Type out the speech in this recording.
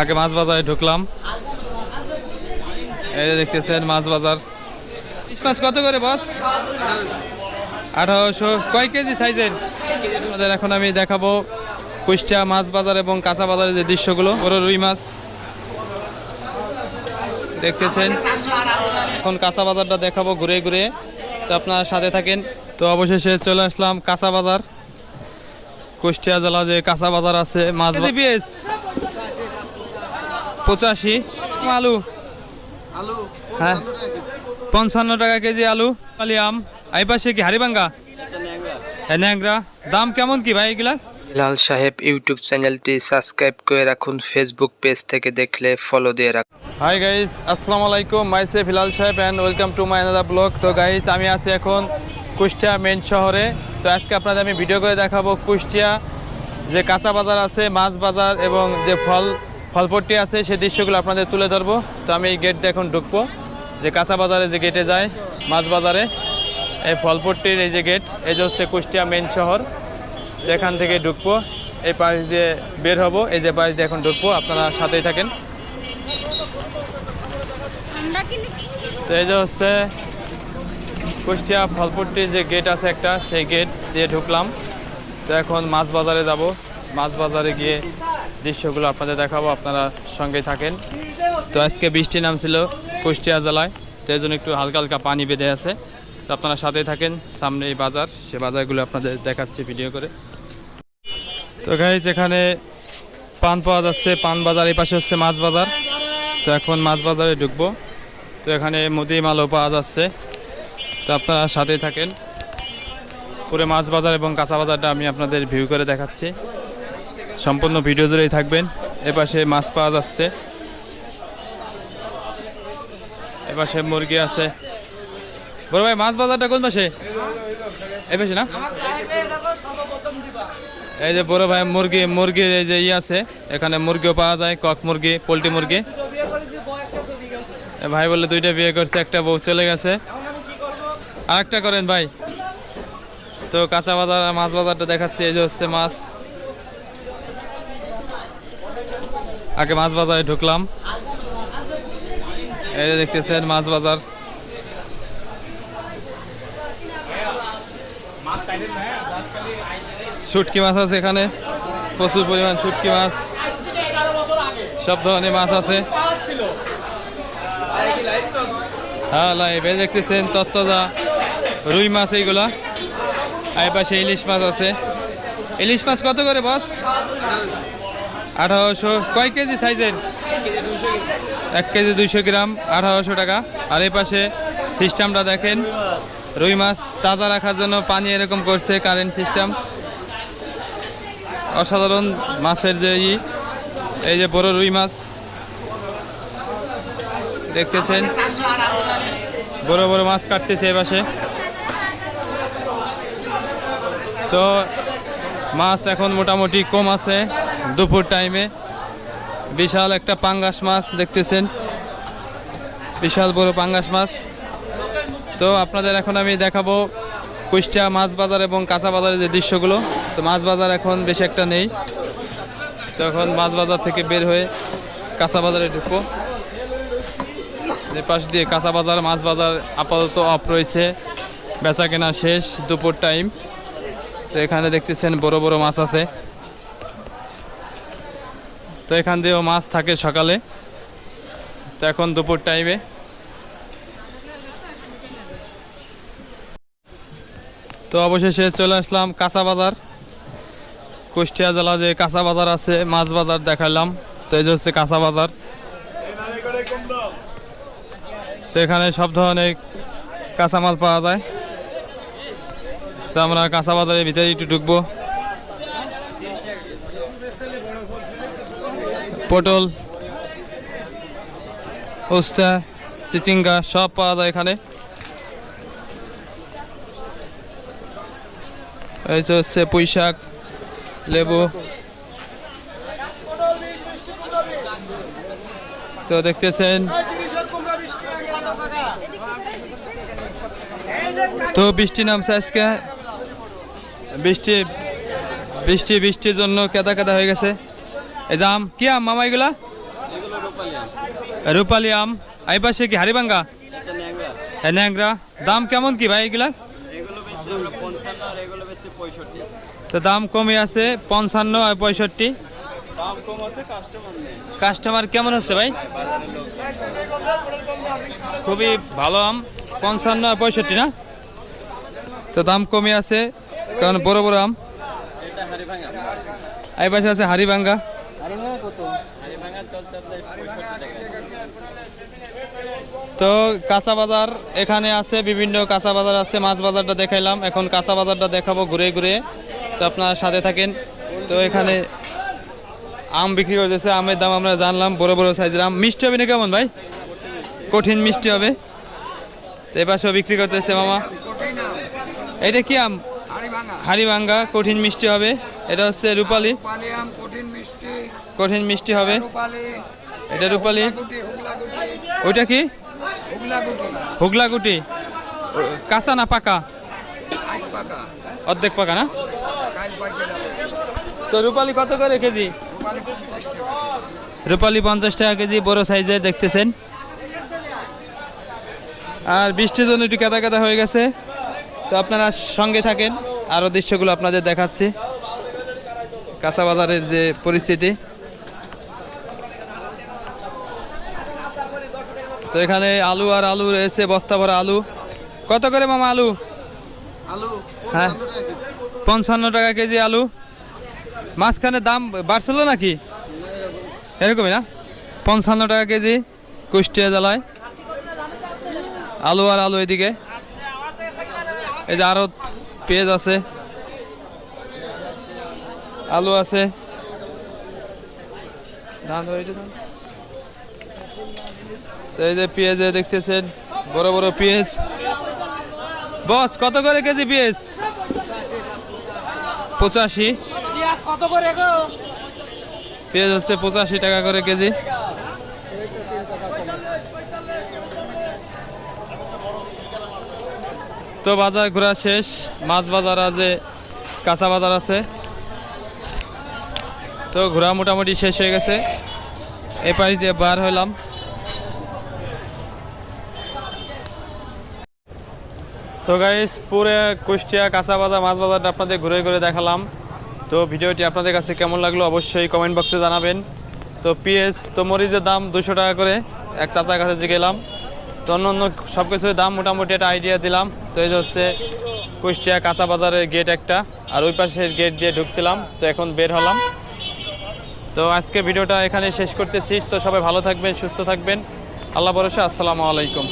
আগে মাছ বাজারে ঢুকলাম। এই দেখতেছেন মাছ বাজার। ইলিশ মাছ কত করে বস? আঠারোশো। কয় কেজি সাইজের? আপনাদের এখন আমি দেখাবো কুষ্টিয়া মাছ বাজার এবং কাঁচা বাজারের যে দৃশ্যগুলো বড় রুই মাছ। দেখতেছেন এখন কাঁচা বাজারটা দেখাবো ঘুরে ঘুরে। তো আপনার সাথে থাকেন। তো অবশেষে চলে আসলাম কাঁচা বাজার। কুষ্টিয়া জেলা যে কাঁচা বাজার আছে মাছ পঁচাশি। আলু। আলু হ্যাঁ। পঞ্চান্ন টাকা কেজি আলু। আলি আম। এই পাশে কি হারিবাঙ্গা ন্যাংরা। দাম কেমন কি ভাই এগুলা? লাল সাহেব ইউটিউব চ্যানেলটি সাবস্ক্রাইব করে রাখুন ফেসবুক পেজ থেকে দেখলে ফলো দিয়ে রাখুন। হাই গাইস আসসালামু আলাইকুম। Myself Hilal Saheb and welcome to my আনাদা blog তো গাইস আমি আছি এখন কুষ্টিয়া মেন শহরে। তো আজকে আপনাদের আমি ভিডিও করে দেখাবো কুষ্টিয়া যে কাঁচা বাজার আছে মাছ বাজার এবং যে ফল ফলপট্টি আছে সেই দৃশ্যগুলো আপনাদের তুলে ধরবো। তো আমি এই গেট দিয়ে এখন ঢুকবো। যে কাঁচা বাজারে যে গেটে যায় মাছ বাজারে এই ফলপট্টির এই যে গেট এই যে হচ্ছে কুষ্টিয়া মেন শহর এখান থেকে ঢুকবো। এই পাশ দিয়ে বের হব এই যে পাশ দিয়ে এখন ঢুকবো আপনারা সাথেই থাকেন। তো এই যে হচ্ছে কুষ্টিয়া ফলপট্টির যে গেট আছে একটা সেই গেট দিয়ে ঢুকলাম। তো এখন মাছ বাজারে যাব। মাছ বাজারে গিয়ে দৃশ্যগুলো আপনাদের দেখাবো, আপনারা সঙ্গে থাকেন। তো আজকে বৃষ্টি নামছিল কুষ্টিয়া জেলায়, তো এই জন্য একটু হালকা হালকা পানি বেঁধে আছে। তো আপনারা সাথে থাকেন, সামনে এই বাজার, সে বাজারগুলো আপনাদের দেখাচ্ছি ভিডিও করে। তো গাইজ এখানে পান পাওয়া যাচ্ছে, পান বাজার, এই পাশে হচ্ছে মাছ বাজার। তো এখন মাছ বাজারে ঢুকবো। তো এখানে মুদি মালও পাওয়া যাচ্ছে। তো আপনারা সাথেই থাকেন। পুরো মাছ বাজার এবং কাঁচা বাজারটা আমি আপনাদের ভিউ করে দেখাচ্ছি। সম্পূর্ণ ভিডিও জুড়েই থাকবেন। এপাশে মাছ পাওয়া যাচ্ছে। এপাশে মুরগি আছে। বড় ভাই, মাছ বাজারটা কোন পাশে? এই পাশে না? এই যে বড় ভাই, মুরগি, মুরগির এই যে ই আছে। এখানে মুরগিও পাওয়া যায়, কক মুরগি, পোলট্রি মুরগি। ভাই বলে দুইটা বিয়ে করছে, একটা বউ চলে গেছে। আরেকটা করেন ভাই। তো কাঁচা বাজার মাছ বাজারটা দেখাচ্ছি, এই যে হচ্ছে মাছ। আগে মাছ বাজারে ঢুকলাম। এই দেখতেছেন মাছ বাজার। শুটকি মাছ আছে এখানে। প্রচুর পরিমাণ শুটকি মাছ। সব ধরনের মাছ আছে। হ্যাঁ লাইভ এই দেখতেছেন তত্ত্বদা রুই মাছ এইগুলা। আর পাশে ইলিশ মাছ আছে। ইলিশ মাছ কত করে, বস? আঠারোশো, কয় কেজি সাইজের? এক কেজি দুইশো গ্রাম, আঠারোশো টাকা। আর এই পাশে সিস্টেমটা দেখেন, রুই মাছ তাজা রাখার জন্য পানি এরকম করছে কারেন্ট সিস্টেম অসাধারণ মাছের যে ই, এই যে বড় রুই মাছ। দেখতেছেন? বড় বড় মাছ কাটতেছে এ পাশে। তো মাছ এখন মোটামুটি কম আছে। দুপুর টাইমে বিশাল একটা পাঙ্গাস মাছ দেখতেছেন। বিশাল বড় পাঙ্গাস মাছ। তো আপনাদের এখন আমি দেখাবো কুষ্টিয়া মাছ বাজার এবং কাঁচা বাজারের যে দৃশ্যগুলো। তো মাছ বাজার এখন বেশি একটা নেই। তো এখন মাছ বাজার থেকে বের হয়ে কাঁচা বাজারে ঢুকবো। যে পাশ দিয়ে কাঁচা বাজার, মাছ বাজার আপাতত অফ রয়েছে। বেচা কেনা শেষ, দুপুর টাইম তো এখানে দেখতেছেন বড় বড় মাছ আছে। তো এখান দিয়েও মাছ থাকে সকালে। তো এখন দুপুর টাইমে তো অবশেষে চলে আসলাম কাঁচা বাজার। কুষ্টিয়া জেলা যে কাঁচা বাজার আছে, মাছ বাজার দেখালাম। তো এই যে হচ্ছে কাঁচা বাজার। তো এখানে সব ধরনের কাঁচা কাঁচামাল পাওয়া যায়। তো আমরা কাঁচা বাজারের ভিতরে একটু ঢুকবো। পটল উস্তা চিচিঙ্গা, সব পাওয়া যায় এখানে। হচ্ছে পুঁই লেবু। তো দেখতেছেন, তো বৃষ্টি নামছে আজকে। বৃষ্টি বৃষ্টি, বৃষ্টির জন্য কেদা কেদা হয়ে গেছে। এই কি আম মামা এগুলা? রূপালি আম। এই পাশে কি হারিবাঙ্গা হ্যাঁ ন্যাংরা। দাম কেমন কি ভাই এগুলা? তো দাম কমে আছে, পঞ্চান্ন আর পঁয়ষট্টি। কাস্টমার কেমন হচ্ছে ভাই? খুবই ভালো আম, পঞ্চান্ন আর পঁয়ষট্টি না? তো দাম কমে আছে, কারণ বড় বড় আম। এই পাশে আছে হারিভাঙ্গা তো কাঁচা বাজার এখানে আছে বিভিন্ন কাঁচা বাজার আছে মাছ বাজারটা দেখাইলাম। এখন কাঁচা বাজারটা দেখাবো ঘুরে ঘুরে। তো আপনারা সাথে থাকেন। তো এখানে আম বিক্রি করতেছে আমের দাম আমরা জানলাম বড় বড় সাইজের আম। মিষ্টি হবে না কেমন ভাই? কঠিন মিষ্টি হবে। তো এপাশেও বিক্রি করতেছে মামা। এটা কি আম? হাড়িভাঙ্গা কঠিন মিষ্টি হবে। এটা হচ্ছে রূপালি। কঠিন মিষ্টি হবে। এটা রূপালি। ওইটা কি? হুগলা গুটি হুগলা গুটি কাঁচা না পাকা? অর্ধেক পাকা না? তো রূপালি কত করে কেজি? রূপালি পঞ্চাশ টাকা। রূপালি পঞ্চাশ টাকা কেজি বড় সাইজে দেখতেছেন। আর বৃষ্টির জন্য একটু কাদা কাদা হয়ে গেছে। তো আপনারা সঙ্গে থাকেন আরও দৃশ্যগুলো আপনাদের দেখাচ্ছি। কাঁচা বাজারের যে পরিস্থিতি। তো এখানে আলু আর আলু রয়েছে বস্তা ভরা আলু। কত করে মামা আলু? আলু হ্যাঁ। পঞ্চান্ন টাকা কেজি আলু। মাঝখানে দাম বাড়ছিল নাকি? এরকমই না? পঞ্চান্ন টাকা কেজি কুষ্টিয়া জেলায়। আলু আর আলু এদিকে। এই যে আরত পেঁয়াজ আছে। আলু আছে। ধান। এই যে পেঁয়াজে দেখতেছেন, বড় বড় পেঁয়াজ। বস, কত করে কেজি পেঁয়াজ? পঁচাশি। পেঁয়াজ হচ্ছে পঁচাশি টাকা করে কেজি। তো বাজার ঘোরা শেষ, মাছ বাজার আছে, কাঁচা বাজার আছে। তো ঘোরা মোটামুটি শেষ হয়ে গেছে। এ পাশ দিয়ে বার হলাম। তো গাইস পুরো কুষ্টিয়া কাঁচা বাজার, মাছ বাজারটা আপনাদের ঘুরে ঘুরে দেখালাম। তো ভিডিওটি আপনাদের কাছে কেমন লাগল অবশ্যই কমেন্ট বক্সে জানাবেন। তো পিএস তো মরিচের দাম দুশো টাকা করে এক চাচার কাছে গেলাম। তো অন্য অন্য সব কিছুর দাম মোটামুটি একটা আইডিয়া দিলাম। তো এই হচ্ছে কুষ্টিয়া কাঁচা বাজারের গেট একটা, আর ওই পাশের গেট দিয়ে ঢুকছিলাম। তো এখন বের হলাম। তো আজকে ভিডিওটা এখানে শেষ করতেছি। তো সবাই ভালো থাকবেন, সুস্থ থাকবেন। আল্লাহ ভরসা, আসসালামু আলাইকুম।